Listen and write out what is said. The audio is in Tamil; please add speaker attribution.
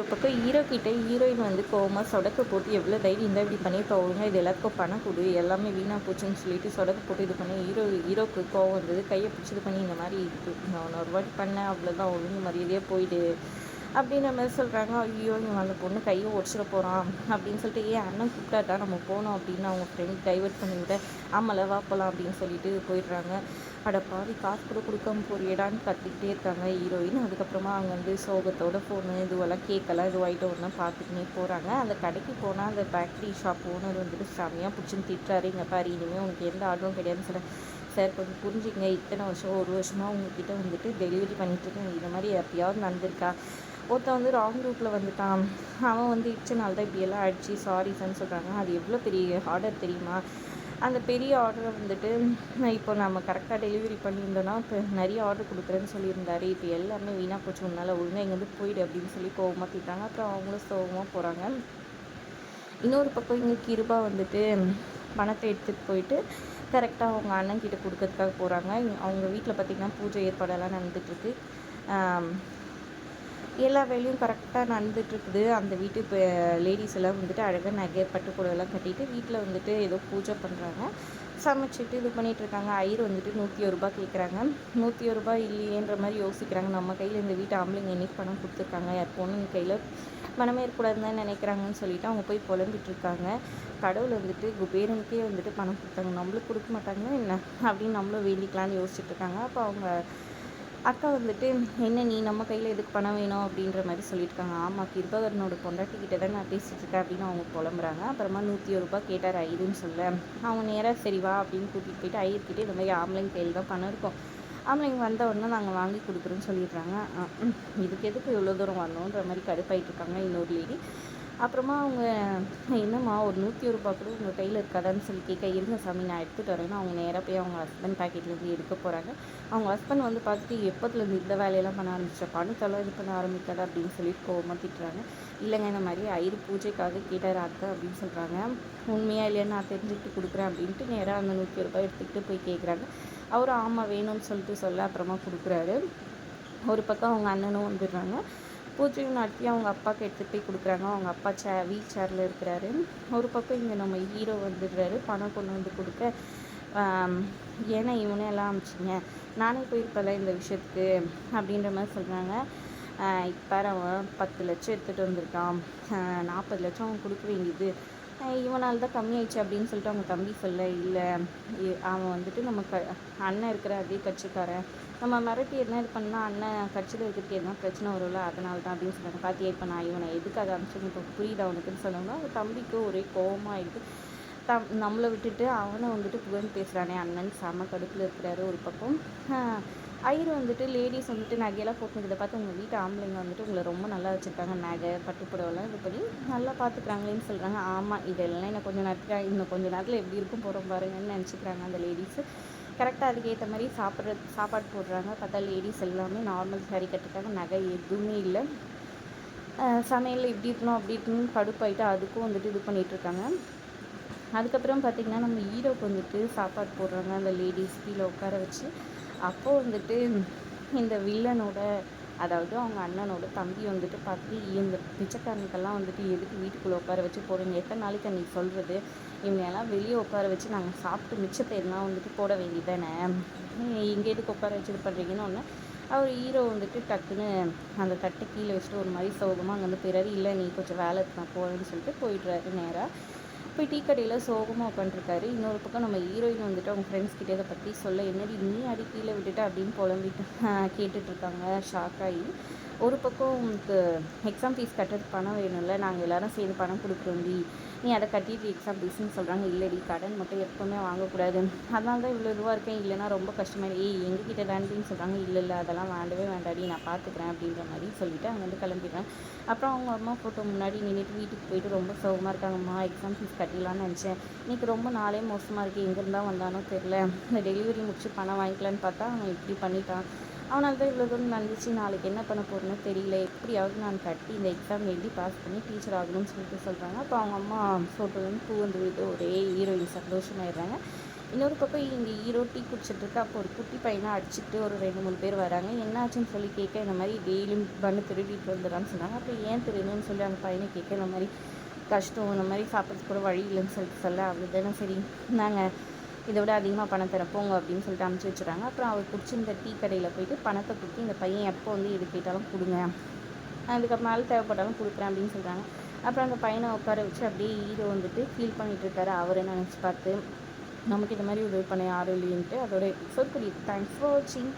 Speaker 1: ஒரு பக்கம் ஹீரோ கிட்ட ஹீரோயின் வந்து கோவமாக சொடக்க போட்டு எவ்வளோ தைரியம் இருந்தால் இப்படி பண்ணியிருப்பா ஒழுங்கா இது எல்லாத்துக்கும் பணம் கொடு எல்லாமே வீணாக போச்சுன்னு சொல்லிட்டு சொடக்க போட்டு இது பண்ணி ஹீரோ ஹீரோக்கு கோவம் வந்தது கையை பிடிச்சி இது பண்ணி இந்த மாதிரி இருக்கு நான் ஒரு வாட்டி பண்ணேன் அவ்வளோதான் ஒழுங்கு மரியாதையாக போயிடு அப்படின்ற மாதிரி சொல்கிறாங்க ஐயோ இவன் அந்த பொண்ணு கையை உடச்சிட போகிறான் அப்படின்னு சொல்லிட்டு ஏன் அண்ணன் கூப்பிட்டாட்டா நம்ம போனோம் அப்படின்னு அவங்க ஃப்ரெண்ட் டைவர்ட் பண்ணிவிட்டு ஆமாம்ல வா போகலாம் அப்படின்னு சொல்லிட்டு போயிடுறாங்க. அட பாதி காசு கூட கொடுக்காம போறியடான்னு கத்திக்கிட்டே இருக்காங்க ஹீரோயின். அதுக்கப்புறமா அவங்க வந்து சோகத்தோட ஃபோனு இதுவெல்லாம் கேட்கலாம் ஒயிட் ஒன்றா பார்த்துக்கினே போகிறாங்க அந்த கடைக்கு போனால் அந்த பேக்கரி ஷாப் ஓனர் வந்துட்டு செம்மையாக பிடிச்சின்னு திட்டுறாரு. இங்கே பாரு இனிமேல் உனக்கு எந்த ஆர்டரும் கிடையாதுன்னு சொல்ல சார் கொஞ்சம் புரிஞ்சுங்க இத்தனை வருஷம் ஒரு வருஷமாக உங்ககிட்ட வந்துட்டு டெலிவரி பண்ணிட்டுருக்கேன் இந்த மாதிரி எப்பயாவது நடந்திருக்கா? ஒருத்தன் வந்து ராங் ரூட்டில் வந்துட்டான். அவன் வந்து இச்சனால தான் இப்படியெல்லாம் அடிச்சு சாரி சார்னு சொல்கிறாங்க அது எவ்வளோ பெரிய ஆர்டர் தெரியுமா? அந்த பெரிய ஆர்டரை வந்துட்டு இப்போ நம்ம கரெக்டாக டெலிவரி பண்ணியிருந்தோன்னா இப்போ நிறைய ஆர்டர் கொடுக்குறேன்னு சொல்லியிருந்தாரு. இப்போ எல்லாமே வீணாக போச்சு உன்னால் ஒழுங்காக இங்கேருந்து போயிடு அப்படின்னு சொல்லி கோவமாக திட்டாங்க அப்புறம் அவங்களும் சோகமாக போகிறாங்க இன்னொரு பக்கம் இங்கே கிருபா வந்துட்டு பணத்தை எடுத்துகிட்டு போயிட்டு கரெக்டாக அவங்க அண்ணன் கிட்ட கொடுக்கறதுக்காக போகிறாங்க அவங்க வீட்டில் பார்த்திங்கன்னா பூஜை ஏற்பாடெல்லாம் நடந்துகிட்ருக்கு எல்லா வேலையும் கரெக்டாக நடந்துகிட்ருக்குது. அந்த வீட்டு இப்போ லேடிஸ் எல்லாம் வந்துட்டு அழகாக நகை பட்டுக்கூடெல்லாம் கட்டிட்டு வீட்டில் வந்துட்டு ஏதோ பூஜை பண்ணுறாங்க சமைச்சிட்டு இது பண்ணிகிட்ருக்காங்க ஐயர் வந்துட்டு நூற்றி ஒரு ரூபா கேட்குறாங்க நூற்றி ஒரு ரூபா இல்லையேன்ற மாதிரி யோசிக்கிறாங்க. நம்ம கையில் இந்த வீட்டு ஆம்பளைங்க என்னைக்கு பணம் கொடுத்துருக்காங்க? யார் பொண்ணு கையில் பணமே இருக்கக்கூடாதுன்னு நினைக்கிறாங்கன்னு சொல்லிட்டு அவங்க போய் புலம்பிட்டுருக்காங்க கடவுள் வந்துட்டு குபேரனுக்கே வந்துட்டு பணம் கொடுத்தாங்க. நம்மளுக்கு கொடுக்க மாட்டாங்க என்ன? அப்படின்னு நம்மளும் வேண்டிக்கலான்னு யோசிச்சுட்ருக்காங்க. அப்போ அவங்க அக்கா வந்துட்டு என்ன நீ நம்ம கையில் எதுக்கு பணம் வேணும்? அப்படின்ற மாதிரி சொல்லியிருக்காங்க. ஆமாம் கிருபகரனோட பொண்டாட்டிக்கிட்ட தான் நான் பேசிகிட்டு இருக்கேன் அப்படின்னு அவங்க புலம்புறாங்க. அப்புறமா நூற்றி ஒரு ரூபா கேட்டார் ஐயருன்னு சொல்ல. அவங்க நேராக சரி வா அப்படின்னு கூட்டிகிட்டு போயிட்டு ஐயர்கிட்ட இந்த மாதிரி ஆம்பளைங்க கையில் தான் பணம் இருக்கும். ஆம்பளைங்க வந்த உடனே நாங்கள் வாங்கி கொடுக்குறோன்னு சொல்லிடுறாங்க. இதுக்கு எதுக்கு இவ்வளோ தூரம் வரணுன்ற மாதிரி கடுப்பாயிட்டு இருக்காங்க இன்னொரு லேடி அப்புறமா அவங்க என்னம்மா ஒரு நூற்றி ரூபா கூட உங்கள் கையில் இருக்காதான்னு சொல்லி கேட்க இருங்க சாமி நான் எடுத்துகிட்டு வரேன்னு அவங்க நேராக போய் அவங்க ஹஸ்பண்ட் பேக்கெட்லேருந்து எடுக்க போகிறாங்க அவங்க ஹஸ்பண்ட் வந்து பார்த்துட்டு எப்போத்துலேருந்து இந்த வேலையெல்லாம் பண்ண ஆரம்பிச்சா பணத்தெல்லாம் இது பண்ண ஆரம்பிக்காதா? அப்படின்னு சொல்லிட்டு கோவமாக திட்டுறாங்க. இல்லைங்க இந்த மாதிரி ஐயரு பூஜைக்காக கேட்டார் அத்தை அப்படின்னு சொல்கிறாங்க உண்மையாக இல்லையா நான் தெரிஞ்சுக்கிட்டு கொடுக்குறேன் அப்படின்ட்டு நேராக அந்த நூற்றி ரூபாய் எடுத்துக்கிட்டு போய் கேட்குறாங்க அவரும் ஆமாம் வேணும்னு சொல்லிட்டு சொல்ல அப்புறமா கொடுக்குறாரு. ஒரு பக்கம் அவங்க அண்ணனும் வந்துடுறாங்க. பூஜையும் நடத்தி அவங்க அப்பாவுக்கு எடுத்துகிட்டு போய் கொடுக்குறாங்க. அவங்க அப்பா சே வீல் சேரில் இருக்கிறாரு. ஒரு பக்கம் இங்கே நம்ம ஹீரோ வந்துடுறாரு. பணம் கொண்டு வந்து கொடுக்க ஏன்னா இவனே எல்லாம் அமிச்சிங்க. நானே போயிருப்பல இந்த விஷயத்துக்கு அப்படின்ற மாதிரி சொல்கிறாங்க இப்போ அவன் பத்து லட்சம் எடுத்துகிட்டு வந்திருக்கான். நாற்பது லட்சம் அவன் கொடுக்க வேண்டியது. இவனால் தான் கம்மியாயிடுச்சு அப்படின்னு சொல்லிட்டு அவங்க தம்பி சொல்ல இல்லை அவன் வந்துட்டு நம்ம க அண்ணன் இருக்கிற அதே கட்சிக்காரன். நம்ம மிரட்டி என்ன இது பண்ணால் அண்ணன் கட்சியில் இருக்கிறதுக்கு எதுனா பிரச்சனை வரும்ல அதனால தான் அப்படின்னு சொல்லுவாங்க பார்த்தியா இப்போ நான் இவனை எதுக்காக அனுப்பிச்சு இப்போ புரியுது அவனுக்குன்னு சொன்னோம்னா அவன் தம்பிக்கு ஒரே கோபமாக இருக்குது தம் நம்மளை விட்டுட்டு அவனை வந்துட்டு புகழ்ந்து பேசுகிறானே அண்ணன் செம கடுப்பில் இருக்கிறாரு ஒரு பக்கம். ஐயர் வந்துட்டு லேடிஸ் வந்துட்டு நகையெல்லாம் போட்டுக்கிறத பார்த்து உங்கள் வீட்டு ஆம்பளைங்க வந்துட்டு உங்களை ரொம்ப நல்லா வச்சுருக்காங்க. நகை பட்டுப்புடவெல்லாம் இது பண்ணி நல்லா பார்த்துக்குறாங்களேன்னு சொல்கிறாங்க ஆமாம் இதெல்லாம் என்ன கொஞ்சம் நேரத்தில் இன்னும் கொஞ்சம் நேரத்தில் எப்படி இருக்கும் போகிறோம் பாருங்கன்னு நினச்சிக்கிறாங்க அந்த லேடிஸு கரெக்டாக அதுக்கேற்ற மாதிரி சாப்பிட்ற சாப்பாடு போடுறாங்க. பார்த்தா லேடிஸ் எல்லாமே நார்மல் சாரி கட்டிருக்காங்க நகை எதுவுமே இல்லை. சமையலில் இப்படி இருக்கணும் அப்படி இருக்கணும் கடுப்பாயிட்டு அதுக்கும் வந்துட்டு இது பண்ணிகிட்ருக்காங்க. அதுக்கப்புறம் பார்த்திங்கன்னா நம்ம ஈரோக்கு வந்துட்டு சாப்பாடு போடுறாங்க அந்த லேடிஸ் கீழே உட்கார வச்சு. அப்போது வந்துட்டு இந்த வில்லனோட அதாவது அவங்க அண்ணனோட தம்பி வந்துட்டு பார்த்து இந்த பிச்சைக்காரனுக்கெல்லாம் வந்துட்டு எதுக்கு வீட்டுக்குள்ளே உட்கார வச்சு போடுங்க எத்தனை நாளைக்கு அன்றைக்கி சொல்கிறது இவங்கெல்லாம் வெளியே உட்கார வச்சு நாங்கள் சாப்பிட்டு மிச்சத்தை எல்லாம் வந்துட்டு போட வேண்டியதானே இங்கே எதுக்கு உட்கார வச்சு இது பண்ணுறீங்கன்னு ஒன்று அவர் ஹீரோ வந்துட்டு டக்குன்னு அந்த தட்டை கீழே வச்சுட்டு ஒரு மாதிரி சோகமாக அங்கே வந்து பிறகு இல்லை நீ கொஞ்சம் வேலை நான் போகிறேன்னு சொல்லிட்டு போயிடுறாரு நேராக போய் டீ கடையில் சோகமாக உட்காந்துருக்காரு இன்னொரு பக்கம் நம்ம ஹீரோயின் வந்துட்டு அவங்க ஃப்ரெண்ட்ஸ் கிட்டே இதை பற்றி சொல்ல என்னடி நீ அடி கீழே விட்டுட்டு? அப்படின்னு புலம்பிட்டு கேட்டுட்ருக்காங்க ஷாக் ஆகி ஒரு பக்கம் உங்களுக்கு எக்ஸாம் ஃபீஸ் கட்டுறதுக்கு பணம் வேணும்ல நாங்கள் எல்லோரும் சேர்ந்து பணம் கொடுக்குறோம்டி. நீ அதை கட்டிட்டு எக்ஸாம் ஃபீஸ்னு சொல்கிறாங்க இல்லைடி கடன் மட்டும் எப்போவுமே வாங்கக்கூடாது. அதனால தான் இவ்வளோ இதுவாக இருக்கேன். இல்லைனா ரொம்ப கஷ்டமாக ஏய் எங்ககிட்ட தாண்டின்னு சொல்கிறாங்க இல்லை இல்லை அதெல்லாம் வேண்டவே வேண்டாடி நான் பார்த்துக்கிறேன் அப்படின்ற மாதிரி சொல்லிவிட்டு அங்கேருந்து கிளம்பிடுறேன். அப்புறம் அவங்க அம்மா ஃபோட்டோ முன்னாடி நின்றுட்டு வீட்டுக்கு போயிட்டு ரொம்ப சோகமாக இருக்காங்கம்மா. எக்ஸாம் ஃபீஸ் கட்டிடலான்னு நினச்சேன். இன்றைக்கி ரொம்ப நாளே மோசமாக இருக்குது எங்கேருந்தான் வந்தானோ தெரில இந்த டெலிவரி முடிச்சு பணம் வாங்கிக்கலான்னு பார்த்தா அவன் இப்படி பண்ணிட்டான். அவனால் தான் இவ்வளோ தூரம் நடந்துச்சு நாளைக்கு என்ன பண்ண போகிறேன்னு தெரியல. எப்படியாவது நான் கட்டி இந்த எக்ஸாம் எழுதி பாஸ் பண்ணி டீச்சர் ஆகணும்னு சொல்லிட்டு சொல்கிறாங்க அப்போ அவங்க அம்மா ஃபோட்டோலேருந்து பூ வந்து விட்டு ஒரே ஹீரோயின் சந்தோஷமாயிடுறாங்க. இன்னொரு பக்கம் இங்கே ஹீரோ டீ குடிச்சிட்டு இருக்கு. அப்போ ஒரு குட்டி பையனை அடிச்சுட்டு ஒரு ரெண்டு மூணு பேர் வராங்க. என்னாச்சுன்னு சொல்லி கேட்க இந்த மாதிரி டெய்லியும் பண்ணு திருடிட்டு வந்துடுறான்னு சொன்னாங்க. அப்போ ஏன் திருடணும்னு சொல்லி அந்த பையனை கேட்க இந்த மாதிரி கஷ்டம் இந்த மாதிரி சாப்பிட்றதுக்கு கூட வழி இல்லைன்னு சொல்லிட்டு சொல்ல அவர் தானே சரி. நாங்கள் இதை விட அதிகமாக பணம் தரப்போங்க அப்படின்னு சொல்லிட்டு அனுப்பிச்சி வச்சுறாங்க அப்புறம் அவர் பிடிச்சிருந்த டீ கடையில் போயிட்டு பணத்தை கொடுத்து இந்த பையன் எப்போ வந்து எது கேட்டாலும் கொடுங்க. அதுக்கப்புறமால தேவைப்பட்டாலும் கொடுக்குறேன் அப்படின்னு சொல்கிறாங்க அப்புறம் அந்த பையனை உட்கார வச்சு அப்படியே ஹீரோ வந்துட்டு ஃபீல் பண்ணிகிட்ருக்காரு அவரே அவரை நினச்சி பார்த்து நமக்கு இந்த மாதிரி உதவி பண்ண யாரும் இல்லைன்ட்டு அதோட எபிசோட் தேங்க்ஸ் ஃபார் வாட்சிங்